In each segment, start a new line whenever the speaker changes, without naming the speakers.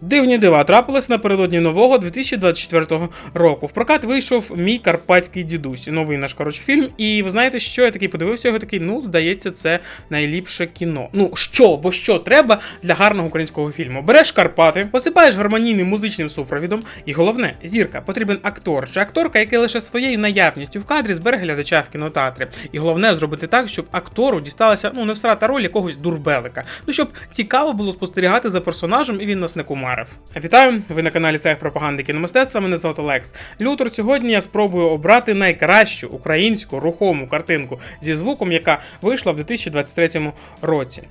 Дивні дива трапились напередодні нового 2024 року. В прокат вийшов мій карпатський дідусь. Новий наш коротше фільм. І ви знаєте, що я такий подивився його такий. Ну, здається, це найліпше кіно. Ну що, бо що треба для гарного українського фільму? Береш Карпати, посипаєш гармонійним музичним супровідом, і головне, зірка, потрібен актор чи акторка, який лише своєю наявністю в кадрі збере глядача в кінотеатрі. І головне зробити так, щоб актору дісталася ну не всрата роль якогось дурбелика. Ну щоб цікаво було спостерігати за персонажем, і він нас не кумарив. Вітаю! Ви на каналі Цех пропаганди кіномистецтва. Мене звати Лекс. Лютор. Сьогодні я спробую обрати найкращу українську рухому картинку зі звуком, яка вийшла в 2023 році.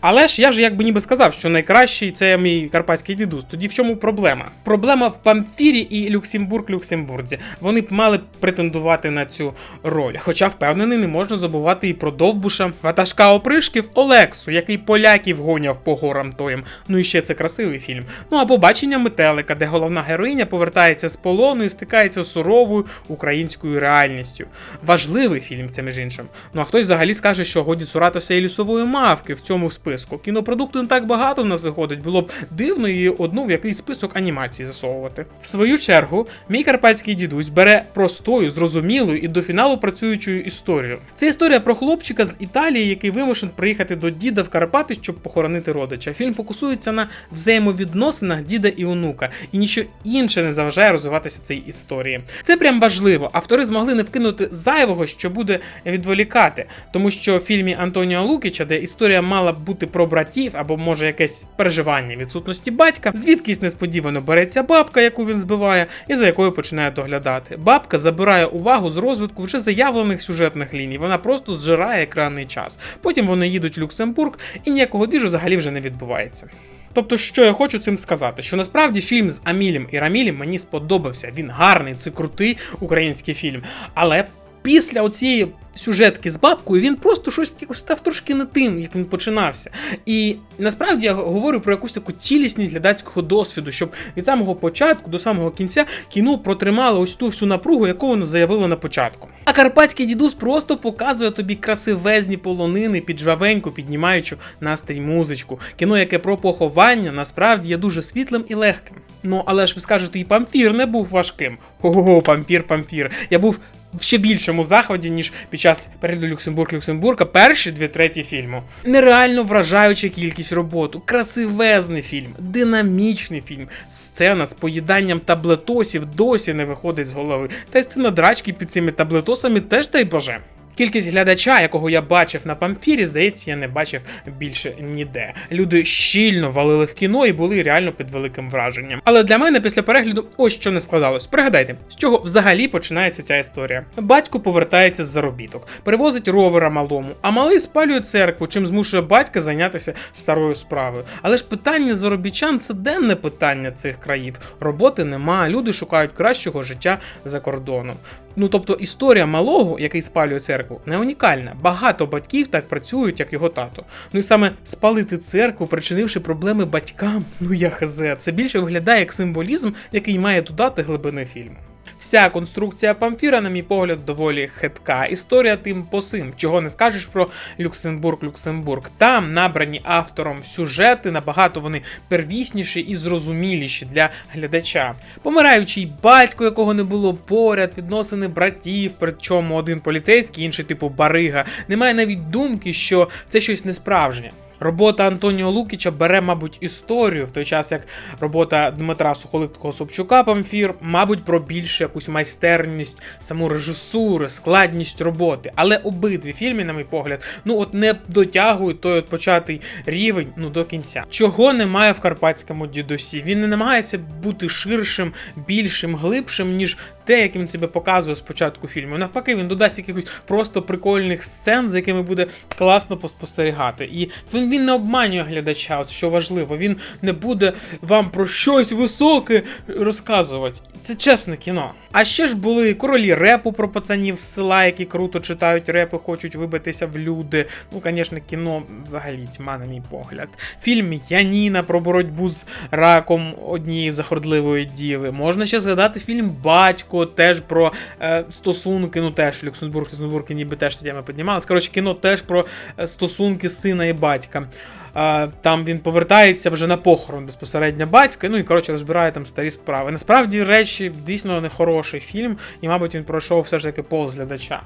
Але ж я ж якби ніби сказав, що найкращий це мій карпатський дідусь. Тоді в чому проблема? Проблема в Памфірі і Люксембург Люксембурзі. Вони б мали претендувати на цю роль. Хоча впевнений, не можна забувати і про довбуша ватажка опришків Олексу, який поляків гоняв по горам тоєм. Ну і ще це красивий фільм. Ну або бачення метелика, де головна героїня повертається з полону і стикається з суровою українською реальністю. Важливий фільм, це між іншим. Ну а хтось взагалі скаже, що годі цуратися і лісової мавки в цьому списку. Кінопродукту не так багато в нас виходить, було б дивно її одну в якийсь список анімації засовувати. В свою чергу, мій карпатський дідусь бере простою, зрозумілою і до фіналу працюючою історію. Це історія про хлопчика з Італії, який вимушен приїхати до діда в Карпати, щоб похоронити родича. Фільм фокусується на взаємовідносинах діда і онука, і нічого інше не заважає розвиватися цій історії. Це прям важливо. Автори змогли не вкинути зайвого, що буде відволікати, тому що в фільмі Антоніо Лукіча, де історія мала б бути про братів або може якесь переживання відсутності батька, звідкись несподівано береться бабка, яку він збиває, і за якою починає доглядати. Бабка забирає увагу з розвитку вже заявлених сюжетних ліній. Вона просто зжирає екранний час. Потім вони їдуть в Люксембург, і ніякого двіжу взагалі вже не відбувається. Тобто, що я хочу цим сказати, що насправді фільм з Амілем і Рамілем мені сподобався. Він гарний, це крутий український фільм. Але після оцієї сюжетки з бабкою він просто щось став трошки не тим, як він починався. І насправді я говорю про якусь таку цілісність глядацького досвіду, щоб від самого початку до самого кінця кіно протримало ось ту всю напругу, яку воно заявило на початку. А карпатський дідусь просто показує тобі красивезні полонини під жвавеньку, піднімаючи настрій музичку. Кіно, яке про поховання, насправді є дуже світлим і легким. Ну але ж ви скажете, і памфір не був важким. Ого, памфір, памфір. Я був в ще більшому заході, ніж під час перегляду Люксембург-Люксембурга, перші дві треті фільму. Нереально вражаюча кількість роботу, красивезний фільм, динамічний фільм. Сцена з поїданням таблетосів досі не виходить з голови. Та й сцена драчки під цими таблетосами теж дай боже. Кількість глядача, якого я бачив на памфірі, здається, я не бачив більше ніде. Люди щільно валили в кіно і були реально під великим враженням. Але для мене після перегляду ось що не складалось. Пригадайте, з чого взагалі починається ця історія. Батько повертається з заробіток, перевозить ровера малому, а малий спалює церкву, чим змушує батька зайнятися старою справою. Але ж питання заробітчан це денне питання цих країв. Роботи нема, люди шукають кращого життя за кордоном. Ну тобто історія малого, який спалює церкву, не унікальна. Багато батьків так працюють, як його тато. Ну і саме спалити церкву, причинивши проблеми батькам, ну я хз, це більше виглядає як символізм, який має додати глибини фільму. Вся конструкція Памфіра, на мій погляд, доволі хитка. Історія тим по сим, чого не скажеш про Люксембург-Люксембург. Там набрані автором сюжети, набагато вони первісніші і зрозуміліші для глядача. Помираючий батько, якого не було поряд, відносини братів, причому один поліцейський, інший типу барига. Немає навіть думки, що це щось несправжнє. Робота Антоніо Лукіча бере, мабуть, історію, в той час як робота Дмитра Сухолиткого Собчука Памфір, мабуть, про більше якусь майстерність, саму режисуру, складність роботи. Але обидві фільми, на мій погляд, ну от не дотягують той от початий рівень ну до кінця. Чого немає в карпатському дідусі? Він не намагається бути ширшим, більшим, глибшим, ніж те, як він себе показує спочатку фільму. Навпаки, він додасть якихось просто прикольних сцен, за якими буде класно поспостерігати. І він, він не обманює глядача, от що важливо. Він не буде вам про щось високе розказувати. Це чесне кіно. А ще ж були королі репу про пацанів з села, які круто читають репи, хочуть вибитися в люди. Ну, звісно, кіно взагалі тьма, на мій погляд. Фільм Яніна про боротьбу з раком однієї захордливої діви. Можна ще згадати фільм Батько Карпатського, теж про е, стосунки, ну теж Люксембург, Люксембург ніби теж тоді ми піднімалися. Коротше, кіно теж про е, стосунки сина і батька. Е, там він повертається вже на похорон безпосередньо батька, ну і коротше розбирає там старі справи. Насправді речі дійсно не хороший фільм, і, мабуть, він пройшов все ж таки повз глядача.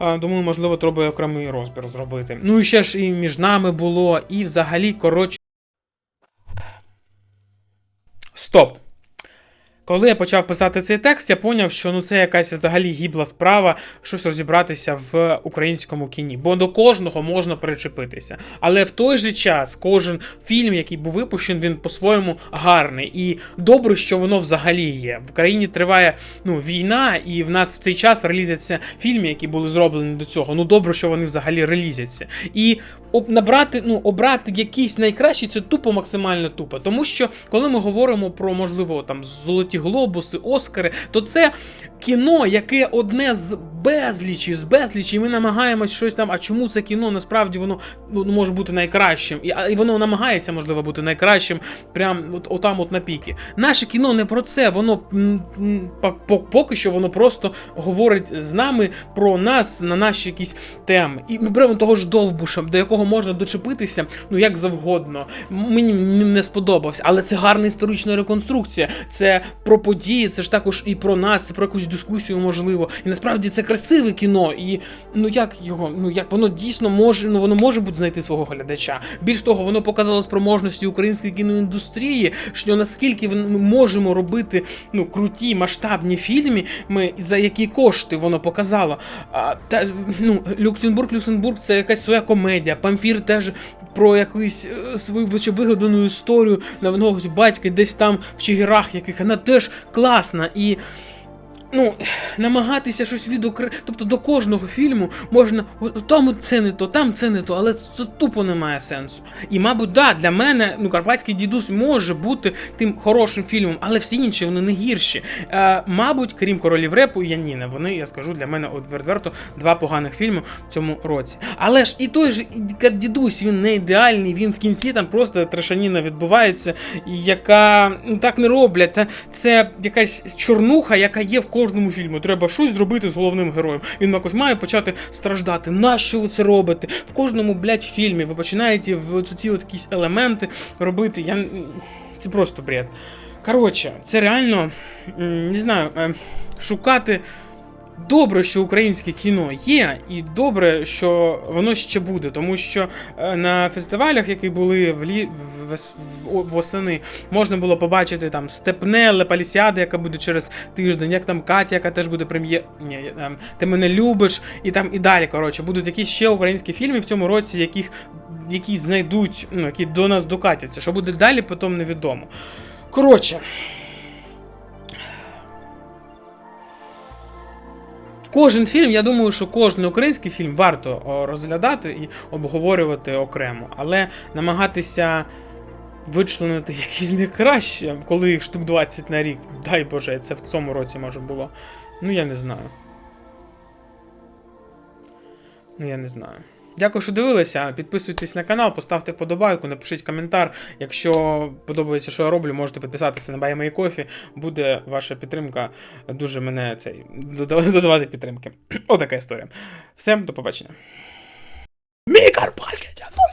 Е, Думаю, можливо, треба окремий розбір зробити. Ну і ще ж і між нами було, і взагалі, коротше. Стоп. Коли я почав писати цей текст, я поняв, що ну це якась взагалі гібла справа щось розібратися в українському кіні, бо до кожного можна причепитися. Але в той же час кожен фільм, який був випущений, він по-своєму гарний. І добре, що воно взагалі є. В країні триває ну, війна, і в нас в цей час релізяться фільми, які були зроблені до цього. Ну добре, що вони взагалі релізяться. І об- набрати, ну, обрати якийсь найкращий, це тупо максимально тупо. Тому що коли ми говоримо про, можливо, там золоті глобуси, Оскари, то це кіно, яке одне з безлічі, з безлічі, і ми намагаємось щось там. А чому це кіно насправді воно ну, може бути найкращим? І, і воно намагається, можливо, бути найкращим, прям от, отам, от на піки. Наше кіно не про це, воно поки що воно просто говорить з нами про нас на наші якісь теми. І ми беремо того ж довбуша, до якого можна дочепитися, ну як завгодно. Мені не сподобався, але це гарна історична реконструкція. Це про події, це ж також і про нас, це про якусь дискусію, можливо. І насправді це красиве кіно. І ну як його, ну як воно дійсно може, ну воно може бути знайти свого глядача. Більш того, воно показало спроможності української кіноіндустрії, що наскільки ми можемо робити ну круті масштабні фільми, ми за які кошти воно показало. А, та ну Люксембург, Люксембург це якась своя комедія. Памфір теж про якусь е, свою вигадану історію на одного батька десь там в Чигирах, яких вона теж класна і. Ну, намагатися щось відокре... Тобто до кожного фільму можна там це не то, там це не то, але це тупо не має сенсу. І, мабуть, да, для мене ну, Карпатський дідусь може бути тим хорошим фільмом, але всі інші вони не гірші. Е, мабуть, крім королів репу і Яніна, вони, я скажу, для мене відверто два поганих фільми в цьому році. Але ж і той же дідусь, він не ідеальний, він в кінці там просто трешаніна відбувається, яка ну, так не роблять. Це, це якась чорнуха, яка є в кожному фільму. Треба щось зробити з головним героєм. Він якось має почати страждати. Нащо ви це робите? В кожному, блядь, фільмі ви починаєте в ці от якісь елементи робити. Я... Це просто бред. Коротше, це реально, не знаю, е, шукати. Добре, що українське кіно є, і добре, що воно ще буде, тому що е, на фестивалях, які були в лі... восени, можна було побачити там Степне, Лепалісіада, яка буде через тиждень, як там Катя, яка теж буде прем'єр. Ні, там, ти мене любиш, і там і далі. Коротше, будуть якісь ще українські фільми в цьому році, яких які знайдуть, ну які до нас докатяться. Що буде далі, потім невідомо. Коротше. Кожен фільм, я думаю, що кожен український фільм варто розглядати і обговорювати окремо, але намагатися вичленити якісь з них краще, коли їх штук 20 на рік, дай Боже, це в цьому році може було. Ну я не знаю. Ну я не знаю. Дякую, що дивилися. Підписуйтесь на канал, поставте вподобайку, напишіть коментар. Якщо подобається, що я роблю, можете підписатися на Buy My Coffee. Буде ваша підтримка. Дуже мене цей додавати підтримки. Отака історія. Всім до побачення. Мій карпатський дядусь!